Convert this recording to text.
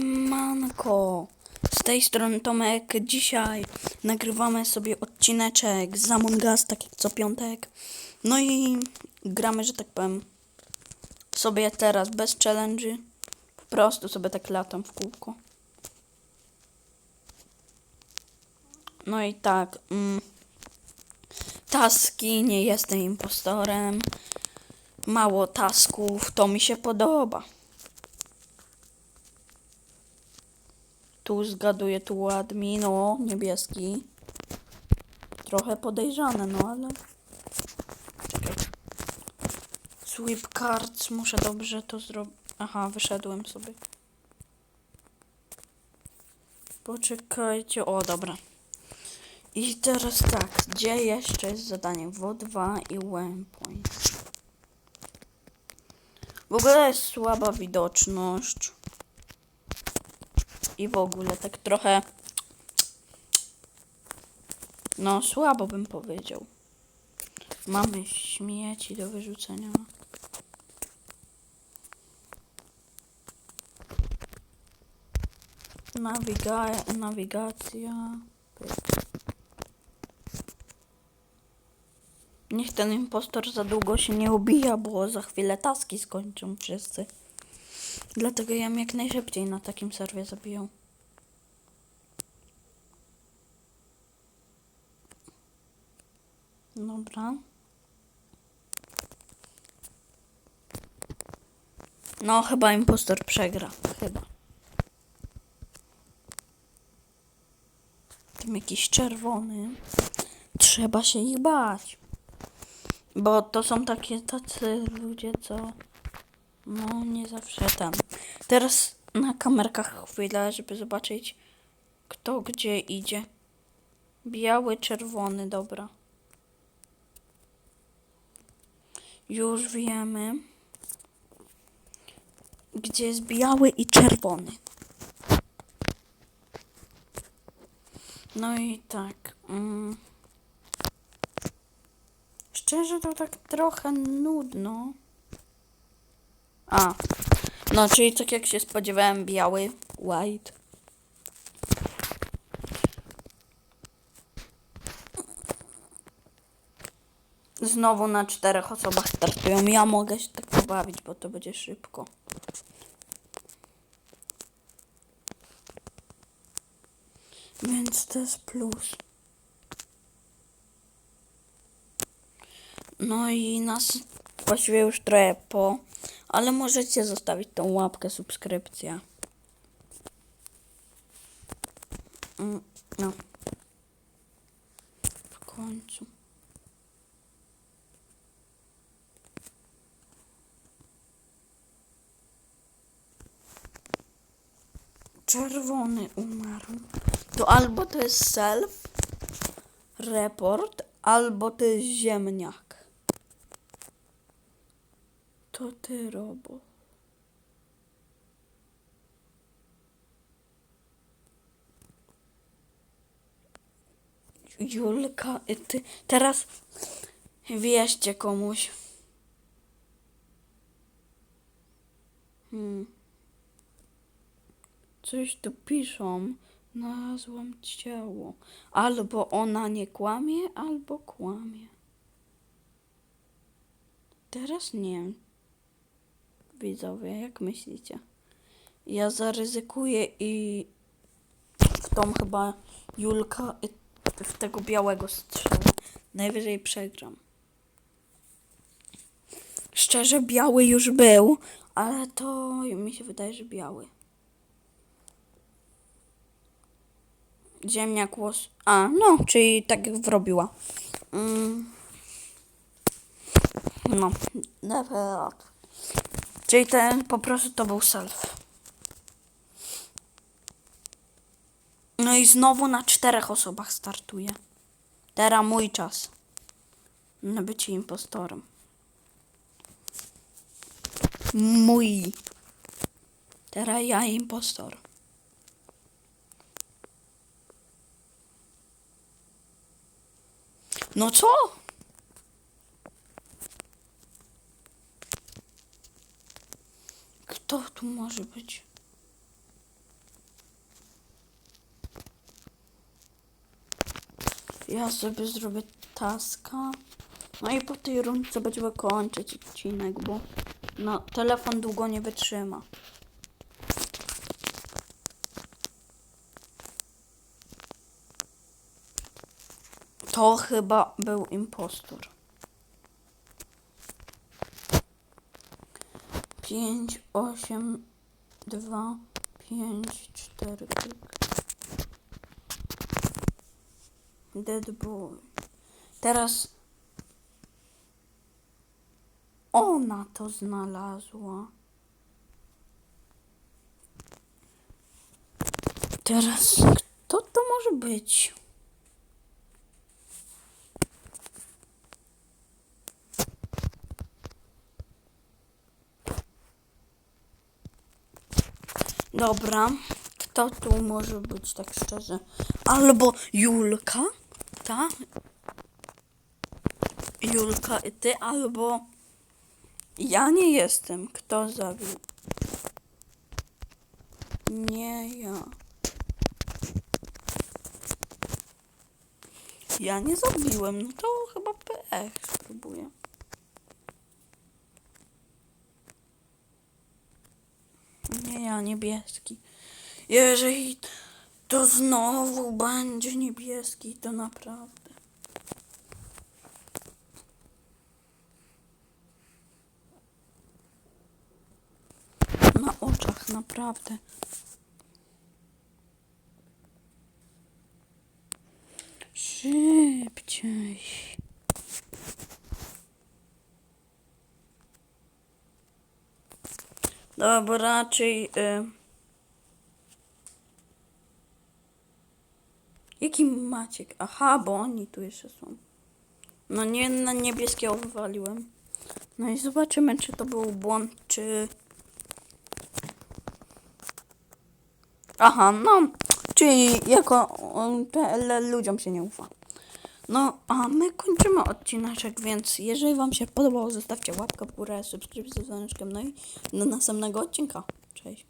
Siemanko! Z tej strony Tomek. Dzisiaj nagrywamy sobie odcineczek z Among Us, tak jak co piątek. No i gramy, że tak powiem, sobie teraz bez challenge'y. Po prostu sobie tak latam w kółko. No i tak. Mm, taski, nie jestem impostorem. Mało tasków, to mi się podoba. Tu zgaduję, tu admin, o, niebieski. Trochę podejrzane, no ale... Czekaj. Sweep cards, muszę dobrze to zrobić. Aha, wyszedłem sobie. Poczekajcie, o, dobra. I teraz tak, gdzie jeszcze jest zadanie? WO2 i Waypoint. W ogóle jest słaba widoczność. I w ogóle tak trochę. No, słabo bym powiedział. Mamy śmieci do wyrzucenia. Nawiga nawigacja. Niech ten impostor za długo się nie ubija, bo za chwilę taski skończą wszyscy. Dlatego ja jak najszybciej na takim serwie zabiję. Dobra. No, chyba impostor przegra. Chyba. Tam jakiś czerwony. Trzeba się ich bać. Bo to są takie tacy ludzie, co no nie zawsze tam. Teraz na kamerkach chwilę, żeby zobaczyć kto gdzie idzie. Biały, czerwony, dobra. Już wiemy, gdzie jest biały i czerwony. No i tak. Mm. Szczerze to tak trochę nudno. A. No, czyli tak jak się spodziewałem, biały, white. Znowu na czterech osobach startują. Ja mogę się tak pobawić, bo to będzie szybko. Więc to jest plus. No i nas właściwie już trochę po, ale możecie zostawić tą łapkę, subskrypcja. Mm, No. W końcu. Czerwony umarł. To albo to jest self report, albo to jest ziemniak. To ty, robo. Julka, y, ty teraz wieście komuś. Hmm. Coś tu piszą. Znalazłam ciało. Albo ona nie kłamie, albo kłamie. Teraz nie. Widzowie, jak myślicie? Ja zaryzykuję i w tą chyba Julka w tego białego strzelę. Najwyżej przegram. Szczerze, biały już był, ale to mi się wydaje, że biały. Ziemniak łos... A, no, czyli tak wrobiła. Mm. No, never. Czyli ten po prostu to był self. No i znowu na czterech osobach startuje. Teraz mój czas. Na bycie impostorem. Mój. Teraz ja impostor. No co? Kto tu może być? Ja sobie zrobię taska. No i po tej rundce będziemy kończyć odcinek, bo no, telefon długo nie wytrzyma. To chyba był impostor. Pięć, osiem, dwa, pięć, cztery. Dead boy. Teraz ona to znalazła. Teraz kto to może być? Dobra, kto tu może być tak szczerze? Albo Julka, ta? Julka i ty, albo ja nie jestem. Kto zabił? Nie ja. Ja nie zabiłem, no to chyba pech spróbuję. Niebieski. Jeżeli to znowu będzie niebieski, to naprawdę. Na oczach, naprawdę. Szybciej. Dobra, raczej. Y... Jaki Maciek? Aha, bo oni tu jeszcze są. No nie, na niebieskie wywaliłem. No i zobaczymy, czy to był błąd, czy... Aha, no, czyli jako PLL ludziom się nie ufa. No, a my kończymy odcineczek, więc jeżeli Wam się podobało, zostawcie łapkę w górę, subskrypcję z dzwoneczkiem, no i do następnego odcinka. Cześć.